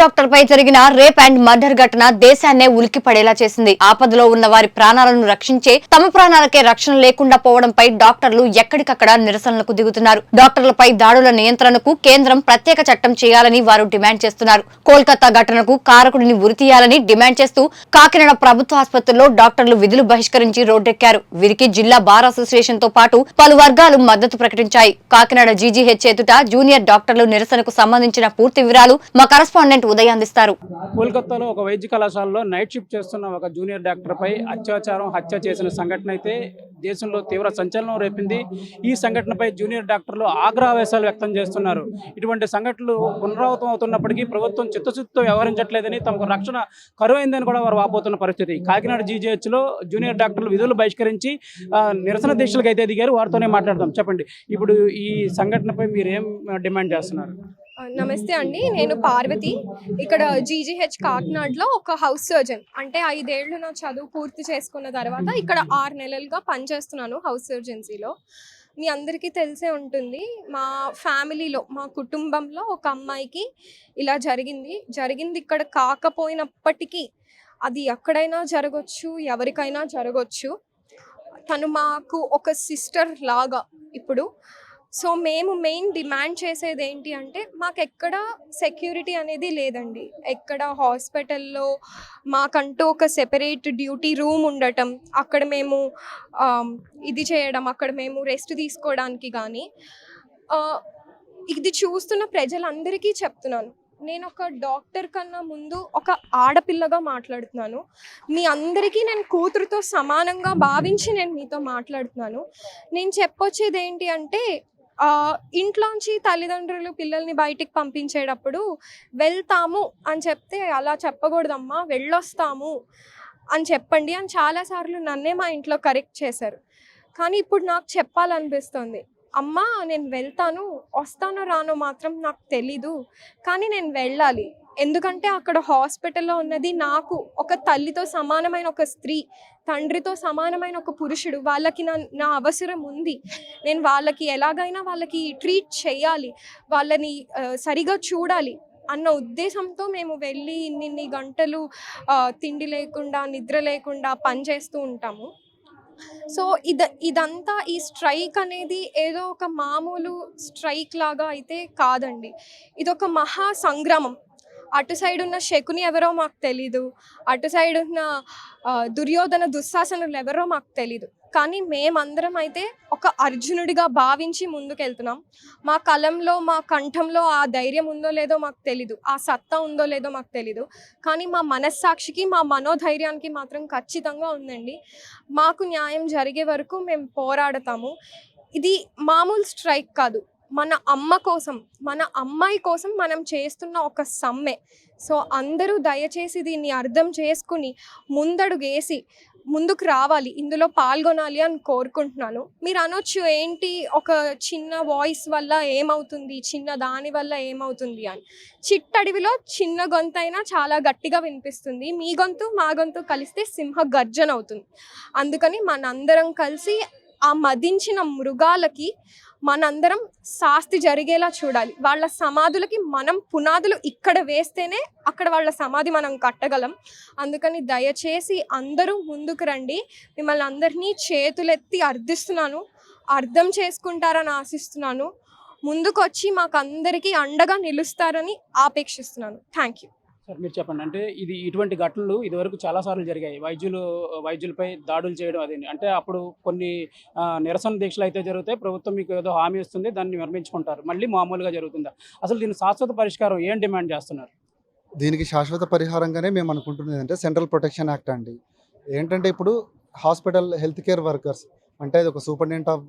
Doctor పై జరిగిన rape and murder ఘటన దేశాన్నే ఉలికి పడేలా చేసింది. ఆపదలో ఉన్న వారి ప్రాణాలను రక్షించే తమ ప్రాణాలకే రక్షణ లేకుండా పోవడంపై డాక్టర్లు ఎక్కడికక్కడ నిరసనలకు దిగుతున్నారు. డాక్టర్లపై దాడుల నియంత్రణకు కేంద్రం ప్రత్యేక చట్టం చేయాలని వారు డిమాండ్ చేస్తున్నారు. కోల్కతా ఘటనకు కారకుడిని ఉరితీయాలని డిమాండ్ చేస్తూ కాకినాడ ప్రభుత్వ ఆసుపత్రిలో డాక్టర్లు విధులు బహిష్కరించి రోడ్డెక్కారు. వీరికి జిల్లా బార్ అసోసియేషన్తో పాటు పలు వర్గాలు మద్దతు ప్రకటించాయి. కాకినాడ జీజీహెచ్ ఎదుట జూనియర్ డాక్టర్లు నిరసనకు సంబంధించిన పూర్తి వివరాలు మా కరస్పాండెంట్ ఉదయ్ అందిస్తారు. కోల్కతాలో ఒక వైద్య కళాశాలలో నైట్ షిఫ్ట్ చేస్తున్న ఒక జూనియర్ డాక్టర్పై అత్యాచారం హత్య చేసిన సంఘటన అయితే దేశంలో తీవ్ర సంచలనం రేపింది. ఈ సంఘటనపై జూనియర్ డాక్టర్లు ఆగ్రహవేశాలు వ్యక్తం చేస్తున్నారు. ఇటువంటి సంఘటనలు పునరావృతం అవుతున్నప్పటికీ ప్రభుత్వం చిత్తశుద్ధితో వ్యవహరించట్లేదని తమకు రక్షణ కరువైందని కూడా వారు వాపోతున్న పరిస్థితి. కాకినాడ జీజీహెచ్లో జూనియర్ డాక్టర్లు విధులు బహిష్కరించి నిరసన దీక్షలకు అయితే దిగారు. వారితోనే మాట్లాడదాం. చెప్పండి. ఇప్పుడు ఈ సంఘటనపై మీరు ఏం డిమాండ్ చేస్తున్నారు? నమస్తే అండి. నేను పార్వతి. ఇక్కడ జీజీహెచ్ కాకినాడలో ఒక హౌస్ సర్జన్. అంటే ఐదేళ్ళు నా చదువు పూర్తి చేసుకున్న తర్వాత ఇక్కడ ఆరు నెలలుగా పనిచేస్తున్నాను హౌస్ సర్జెన్సీలో. మీ అందరికీ తెలిసే ఉంటుంది మా ఫ్యామిలీలో మా కుటుంబంలో ఒక అమ్మాయికి ఇలా జరిగింది. జరిగింది ఇక్కడ కాకపోయినప్పటికీ అది ఎక్కడైనా జరగచ్చు ఎవరికైనా జరగచ్చు. తను మాకు ఒక సిస్టర్ లాగా ఇప్పుడు సో మేము మెయిన్ డిమాండ్ చేసేది ఏంటి అంటే మాకు ఎక్కడ సెక్యూరిటీ అనేది లేదండి. ఎక్కడ హాస్పిటల్లో మాకంటూ ఒక సెపరేట్ డ్యూటీ రూమ్ ఉండటం అక్కడ మేము ఇది చేయడం అక్కడ మేము రెస్ట్ తీసుకోవడానికి కానీ ఇది చూస్తున్న ప్రజలందరికీ చెప్తున్నాను. నేను ఒక డాక్టర్ కన్నా ముందు ఒక ఆడపిల్లగా మాట్లాడుతున్నాను. మీ అందరికీ నేను కూతురుతో సమానంగా భావించి నేను మీతో మాట్లాడుతున్నాను. నేను చెప్పొచ్చేది ఏంటి అంటే ఇంట్లోంచి తల్లిదండ్రులు పిల్లల్ని బయటికి పంపించేటప్పుడు వెళ్తాము అని చెప్తే అలా చెప్పకూడదమ్మా వెళ్ళొస్తాము అని చెప్పండి అని చాలాసార్లు నన్నే మా ఇంట్లో కరెక్ట్ చేశారు. కానీ ఇప్పుడు నాకు చెప్పాలనిపిస్తుంది అమ్మా నేను వెళ్తాను వస్తానో రానో మాత్రం నాకు తెలీదు కానీ నేను వెళ్ళాలి ఎందుకంటే అక్కడ హాస్పిటల్లో ఉన్నది నాకు ఒక తల్లితో సమానమైన ఒక స్త్రీ తండ్రితో సమానమైన ఒక పురుషుడు. వాళ్ళకి నా నా అవసరం ఉంది. నేను వాళ్ళకి ఎలాగైనా వాళ్ళకి ట్రీట్ చేయాలి. వాళ్ళని సరిగా చూడాలి అన్న ఉద్దేశంతో మేము వెళ్ళి ఇన్నిన్ని గంటలు తిండి లేకుండా నిద్ర లేకుండా పని చేస్తూ ఉంటాము. సో ఇద ఇదంతా ఈ స్ట్రైక్ అనేది ఏదో ఒక మామూలు స్ట్రైక్ లాగా అయితే కాదండి. ఇదొక మహా సంగ్రామం. అటు సైడ్ ఉన్న శకుని ఎవరో మాకు తెలీదు. అటు సైడ్ ఉన్న దుర్యోధన దుశ్శాసనులు ఎవరో మాకు తెలీదు. కానీ మేమందరం అయితే ఒక అర్జునుడిగా భావించి ముందుకెళ్తున్నాం. మా కలంలో మా కంఠంలో ఆ ధైర్యం ఉందో లేదో మాకు తెలీదు. ఆ సత్తా ఉందో లేదో మాకు తెలీదు. కానీ మా మనస్సాక్షికి మా మనోధైర్యానికి మాత్రం ఖచ్చితంగా ఉందండి. మాకు న్యాయం జరిగే వరకు మేము పోరాడతాము. ఇది మామూలు స్ట్రైక్ కాదు. మన అమ్మ కోసం మన అమ్మాయి కోసం మనం చేస్తున్న ఒక సమ్మె. సో అందరూ దయచేసి దీన్ని అర్థం చేసుకుని ముందడుగేసి ముందుకు రావాలి. ఇందులో పాల్గొనాలి అని కోరుకుంటున్నాను. మీరు అనొచ్చు ఏంటి ఒక చిన్న వాయిస్ వల్ల ఏమవుతుంది చిన్న దాని వల్ల ఏమవుతుంది అని. చిట్టడివిలో చిన్న గొంతు అయినా చాలా గట్టిగా వినిపిస్తుంది. మీ గొంతు మా గొంతు కలిస్తే సింహ గర్జన అవుతుంది. అందుకని మనందరం కలిసి ఆ మదించిన మృగాలకి మనందరం శాస్తి జరిగేలా చూడాలి. వాళ్ళ సమాధులకి మనం పునాదులు ఇక్కడ వేస్తేనే అక్కడ వాళ్ళ సమాధి మనం కట్టగలం. అందుకని దయచేసి అందరూ ముందుకు రండి. మిమ్మల్ని అందరినీ చేతులెత్తి అర్థిస్తున్నాను. అర్థం చేసుకుంటారని ఆశిస్తున్నాను. ముందుకొచ్చి మాకు అందరికీ అండగా నిలుస్తారని ఆపేక్షిస్తున్నాను. థ్యాంక్ యూ సార్ మీరు చెప్పండి. అంటే ఇది ఇటువంటి ఘటనలు ఇదివరకు చాలా సార్లు జరిగాయి. వైద్యులు వైద్యులపై దాడులు చేయడం అది అంటే అప్పుడు కొన్ని నిరసన దీక్షలు అయితే జరుగుతాయి. ప్రభుత్వం మీకు ఏదో హామీ ఇస్తుంది దాన్ని నిర్మించుకుంటారు మళ్ళీ మామూలుగా జరుగుతుందా? అసలు దీని శాశ్వత పరిష్కారం ఏం డిమాండ్ చేస్తున్నారు? దీనికి శాశ్వత పరిహారంగానే మేము అనుకుంటున్నది అంటే సెంట్రల్ ప్రొటెక్షన్ యాక్ట్ అండి. ఏంటంటే ఇప్పుడు హాస్పిటల్ హెల్త్ కేర్ వర్కర్స్ అంటే ఇది ఒక సూపరింటెండెంట్ ఆఫ్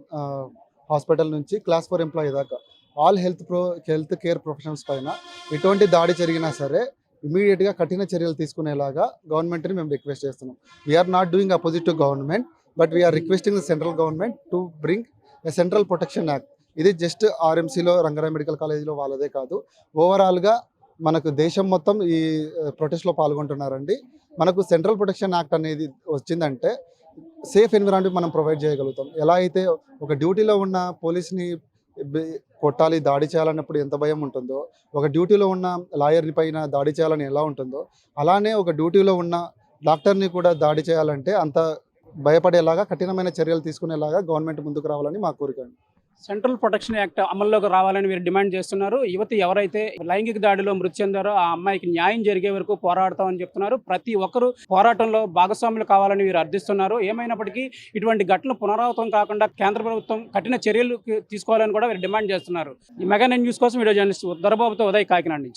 హాస్పిటల్ నుంచి క్లాస్ ఫోర్ ఎంప్లాయీ దాకా all health pro health care professionals పైన ఎటువంటి దాడి జరిగినా సరే ఇమీడియట్గా కఠిన చర్యలు తీసుకునేలాగా గవర్నమెంట్ని మేము రిక్వెస్ట్ చేస్తున్నాం. We're not doing opposite to government but we're requesting the central government to bring a central protection act ఇది జస్ట్ ఆర్ఎంసీలో రంగారావు మెడికల్ కాలేజీలో వాళ్ళదే కాదు. ఓవరాల్గా మనకు దేశం మొత్తం ఈ uh, ప్రొటెస్ట్లో పాల్గొంటున్నారండి. మనకు సెంట్రల్ ప్రొటెక్షన్ యాక్ట్ అనేది వచ్చిందంటే సేఫ్ ఎన్విరాన్మెంట్ మనం ప్రొవైడ్ చేయగలుగుతాం. ఎలా అయితే ఒక డ్యూటీలో ఉన్న పోలీస్ని కొట్టాలి దాడి చేయాలన్నప్పుడు ఎంత భయం ఉంటుందో ఒక డ్యూటీలో ఉన్న లాయర్ని పైన దాడి చేయాలని ఎలా ఉంటుందో అలానే ఒక డ్యూటీలో ఉన్న డాక్టర్ని కూడా దాడి చేయాలంటే అంత భయపడేలాగా కఠినమైన చర్యలు తీసుకునేలాగా గవర్నమెంట్ ముందుకు రావాలని మా కోరిక అండి. సెంట్రల్ ప్రొటెక్షన్ యాక్ట్ అమల్లోకి రావాలని మీరు డిమాండ్ చేస్తున్నారు. యువతి ఎవరైతే లైంగిక దాడిలో మృతి చెందారో ఆ అమ్మాయికి న్యాయం జరిగే వరకు పోరాడతామని చెప్తున్నారు. ప్రతి ఒక్కరూ పోరాటంలో భాగస్వాములు కావాలని వీరు అర్థిస్తున్నారు. ఏమైనప్పటికీ ఇటువంటి ఘటనలు పునరావృతం కాకుండా కేంద్ర ప్రభుత్వం కఠిన చర్యలు తీసుకోవాలని కూడా వీరు డిమాండ్ చేస్తున్నారు. ఈ మెగా న్యూస్ కోసం వీడియో జర్నలిస్ట్ దొరబాబుతో ఉదయ్ కాకినాడ నుంచి.